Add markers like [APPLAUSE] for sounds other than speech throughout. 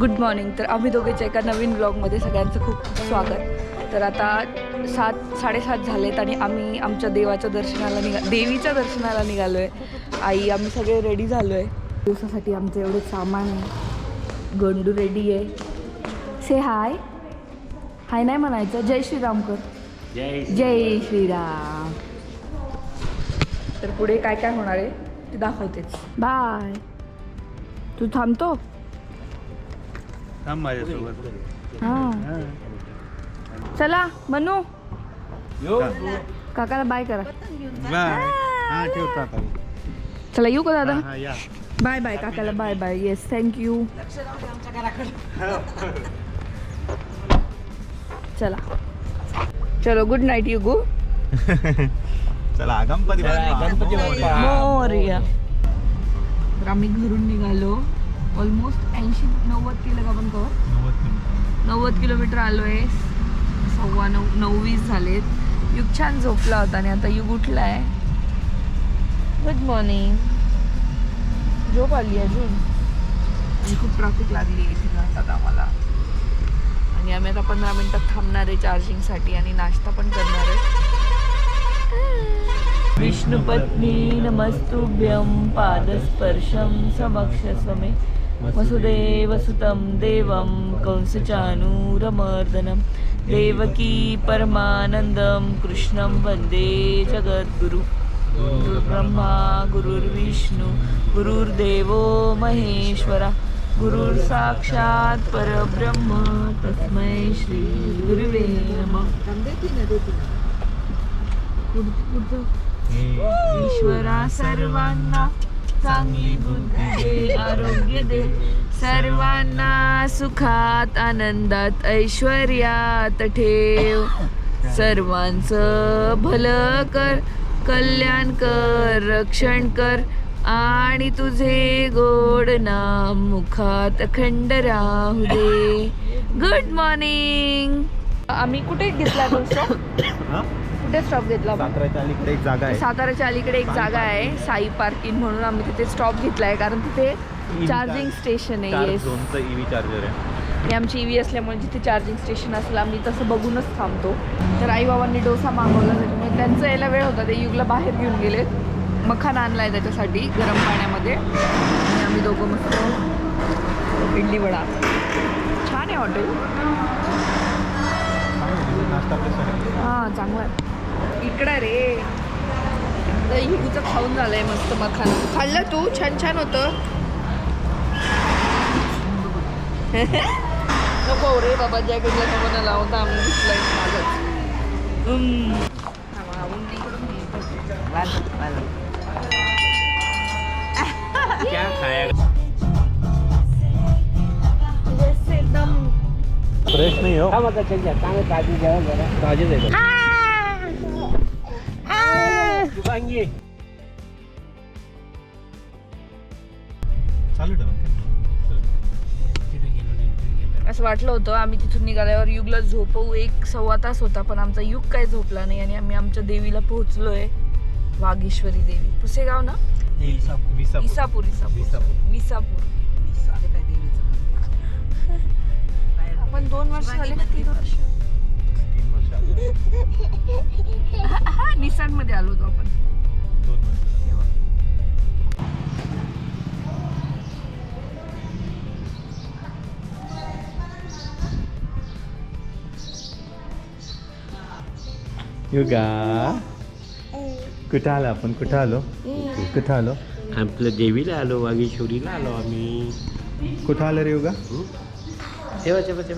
Good morning तर आम्ही दोघेच्या एका नवीन ब्लॉगमध्ये सगळ्यांचं खूप स्वागत. तर आता सात साडेसात झालेत आणि आम्ही आमच्या देवाच्या दर्शनाला निघा देवीच्या दर्शनाला निघालो आहे आई आम्ही सगळे रेडी झालो आहे दिवसासाठी आमचं एवढं सामान आहे. गंडू रेडी आहे. से हाय हाय नाही म्हणायचं. जय श्रीराम कर. जय जय श्रीराम. तर पुढे काय काय होणार आहे? ते दाखवतेच बाय. तू थांबतो? थांब माझ्यासोबत. हां. चला मनू काकाला बाय करा. बाय. हा ठेवतो आता चला येऊ का दादा? हा या. Bye bye काकाला bye bye. Yes thank you चला. चलो गुड नाईट यू गो चला गणपती गणपती मोरया. तर आम्ही घरून निघालो. ऑलमोस्ट ऐंशी नव्वद किलो का पण कवर? नव्वद किलोमीटर आलो आहे सव्वा नऊ नऊ वीस झालेत. युग छान झोपला होता आणि आता युग उठला आहे गुड मॉर्निंग झोप आली अजून? आणि खूप ट्रॅफिक लागली इथे जातात आम्हाला. आणि आम्ही आता पंधरा मिनिटात थांबणार आहे चार्जिंगसाठी आणि नाश्ता पण करणार आहे. विष्णुपत्नी नमस्तुभ्यं पादस्पर्शं समक्षस्वमे वसुदेवसुतं देवं कंसचानूरमर्दनं देवकी परमानन्दं कृष्णं वन्दे जगद्गुरु। गुरुर्ब्रह्मा गुरुर्विष्णु गुरुर्देवो महेश्वरा गुरुर्साक्षात् परब्रह्म तस्मै श्री गुरुवे नमः। ईश्वरा सर्वांना चांगली बुद्धी दे आरोग्य दे. सर्वांना सुखात आनंदात ऐश्वर्यात ठेव. सर्वांचं भलं कर कल्याण कर रक्षण कर. आणि तुझे गोड नाम मुखात अखंड राहू दे. गुड मॉर्निंग आम्ही कुठे घेतला तो [COUGHS] कुठे स्टॉप घेतला? साताऱ्याच्या अलीकडे एक जागा आहे. साताराच्या अलीकडे एक जागा आहे साई पार्किंग म्हणून आम्ही तिथे स्टॉप घेतलाय कारण तिथे चार्जिंग स्टेशन आहे येस झोनचं ईव्ही चार्जर आहे. आणि आमची ईव्ही असल्यामुळे जिथे चार्जिंग स्टेशन असलं आम्ही तसं बघूनच थांबतो. तर आईबाबांनी डोसा मागवला त्याच्यामुळे त्यांचं यायला वेळ होता ते युगला बाहेर घेऊन गेले मखाना आणलाय त्याच्यासाठी गरम पाण्यामध्ये. आणि आम्ही दोघं मस्त इडली वडा. छान आहे हॉटेल. आहे हां चांगलं आहे. इकडं रे. हिगूचं खाऊन झालंय मस्त मखाना. खाल्लं तू? छान छान होतं. [LAUGHS] नको रे बाबा जॅकेटला नको ना लावता आम्ही दिसलाय येतं. [LAUGHS] क्या खाया? एकदम फ्रेश नाही हो. ताजे आहे चालू ठेवा. असं वाटलं होतं आम्ही तिथून निघाल्यावर युगला झोपवू. एक सव्वा तास होता पण आमचा युग काय झोपला नाही आणि आम्ही आमच्या देवीला पोहोचलोय. वाघेश्वरी देवी. पुसेगाव ना? विसापूर इसापूर. इसापूर विसापूर. विसापूर आपण दोन वर्ष झाले? तीन वर्ष. तीन वर्ष आले. [LAUGHS] निसाणमध्ये आलो होतो आपण. युगा कुठं आलो आपण? कुठं आलो कुठं आलो आपलं देवीला आलो वागेश्वरीला आलो आम्ही. कुठं आलं रे युगा तेव्हा तेव्हा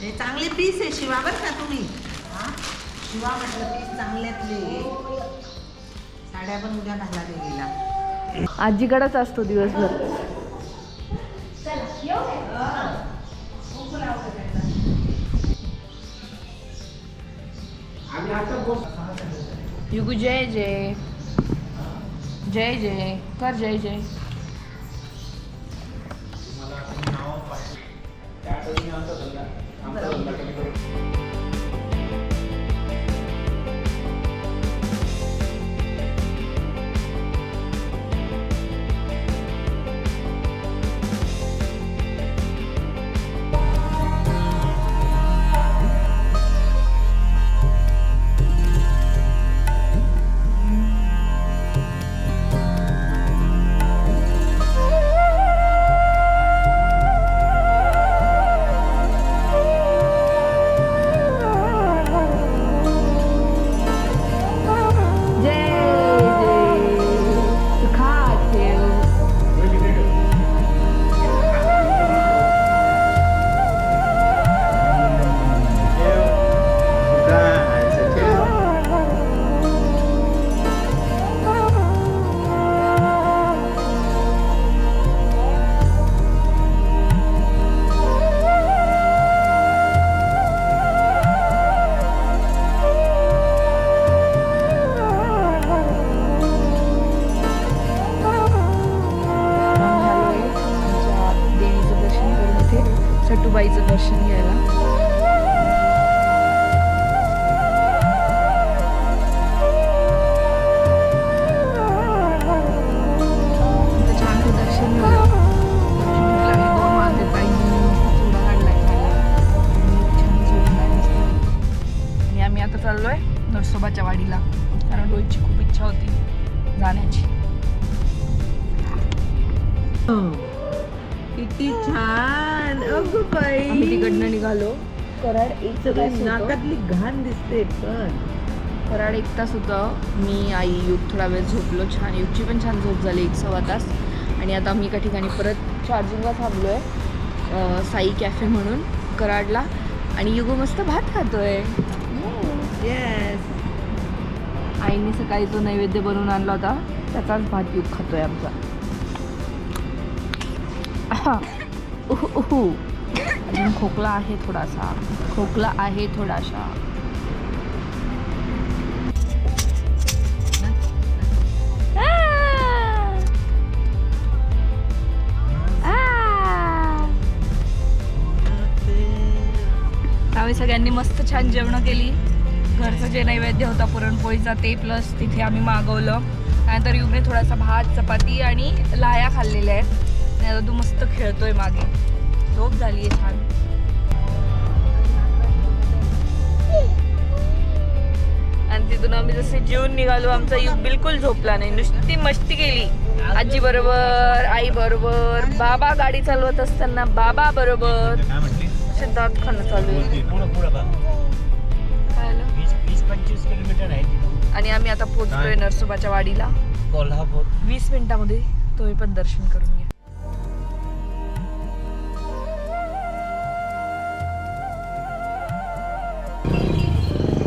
हे चांगले पीस आहे शिवा बरं का तुम्ही. हा? शिवा म्हटलं पीस चांगल्यातले. साड्या पण उद्या घाला देवीला. आजीकडेच असतो दिवसभर. युगू जय जय. जय जय. कर जय जय. त्या निघालो. कराड एक सगळी तास होतं. नाकातली घाण दिसते पण. कराड एक तास होतं. मी आई युग थोडा वेळ झोपलो. छान युगची पण छान झोप झाली एक सव्वा तास. आणि आता आम्ही एका ठिकाणी परत चार्जिंगला थांबलो आहे साई कॅफे म्हणून कराडला. आणि युगो मस्त भात खातोय. येस आईने सकाळी जो नैवेद्य बनवून आणला होता त्याचाच भात युग खातोय आमचा. आहा. उहू, उहू. अजून खोकला आहे थोडासा. खोकला आहे थोडासा. आम्ही सगळ्यांनी मस्त छान जेवणं केली. घरचं जे नैवेद्य होता पुरणपोळीचा ते प्लस तिथे आम्ही मागवलं. त्यानंतर युगने थोडासा भात चपाती आणि लाया खाल्लेल्या आहेत. आणि आता तू मस्त खेळतोय मागे. झोप झाली आहे छान. आणि तिथून आम्ही जसे जेवून निघालो आमचा युग बिलकुल झोपला नाही. नुसती मस्ती केली. आजी बरोबर आई बरोबर बाबा गाडी चालवत असताना बाबा बरोबर. दात खाणं चालू आहे. आणि आम्ही आता पोहोचलोय काय? नरसोबाच्या वाडीला. कोल्हापूर. वीस मिनिटामध्ये तुम्ही पण दर्शन करून घ्या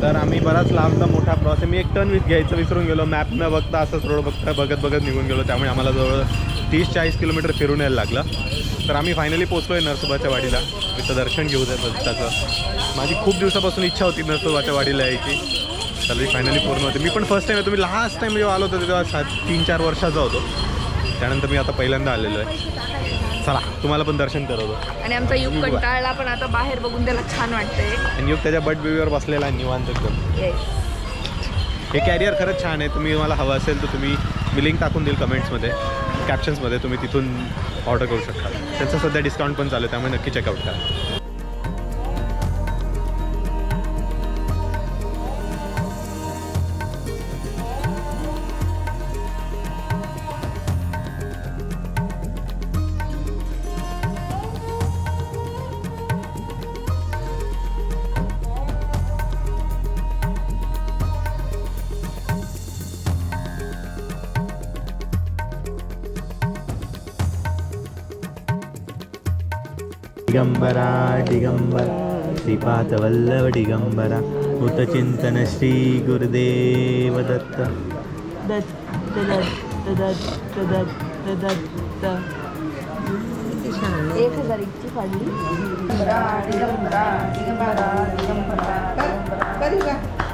तर आम्ही बराच लांबचा मोठा प्रवास आहे. मी एक टर्न विथ घ्यायचं विसरून गेलो. मॅप न बघता असंच रोड बघता बघत बघत निघून गेलो. त्यामुळे आम्हाला जवळ तीस चाळीस किलोमीटर फिरून यायला लागलं. तर आम्ही फायनली पोचलो आहे नरसोबाच्या वाडीला. तिथं दर्शन घेऊ द्या त्याचं माझी खूप दिवसापासून इच्छा होती नरसोबाच्या वाडीला यायची. तर फायनली पूर्ण होते. मी पण फर्स्ट टाईम तुम्ही लास्ट टाईम जेव्हा आलो होतो तेव्हा सात तीन चार वर्षाचा होतो. त्यानंतर मी आता पहिल्यांदा आलेलो आहे. चला तुम्हाला पण दर्शन करवतो आणि आमचा युग. कंटाळला पण आता बाहेर बघून त्याला छान वाटतंय. आणि योग त्याच्या बट बेबीवर बसलेला आहे निवांत एकदम. येस हे कॅरियर खरंच छान आहे. तुम्ही मला हवं असेल तर तुम्ही मी लिंक टाकून देईल कमेंट्समध्ये कॅप्शन्समध्ये तुम्ही तिथून ऑर्डर करू शकता. त्यांचं सध्या डिस्काउंट पण चालू आहे त्यामुळे नक्की चेकआउट करा. दिगंबरा दिगंबरा श्रीपादवल्लभ दिगंबरा चिंतन श्री गुरुदेव दत्त. एक हजार एकची फाडली करू का?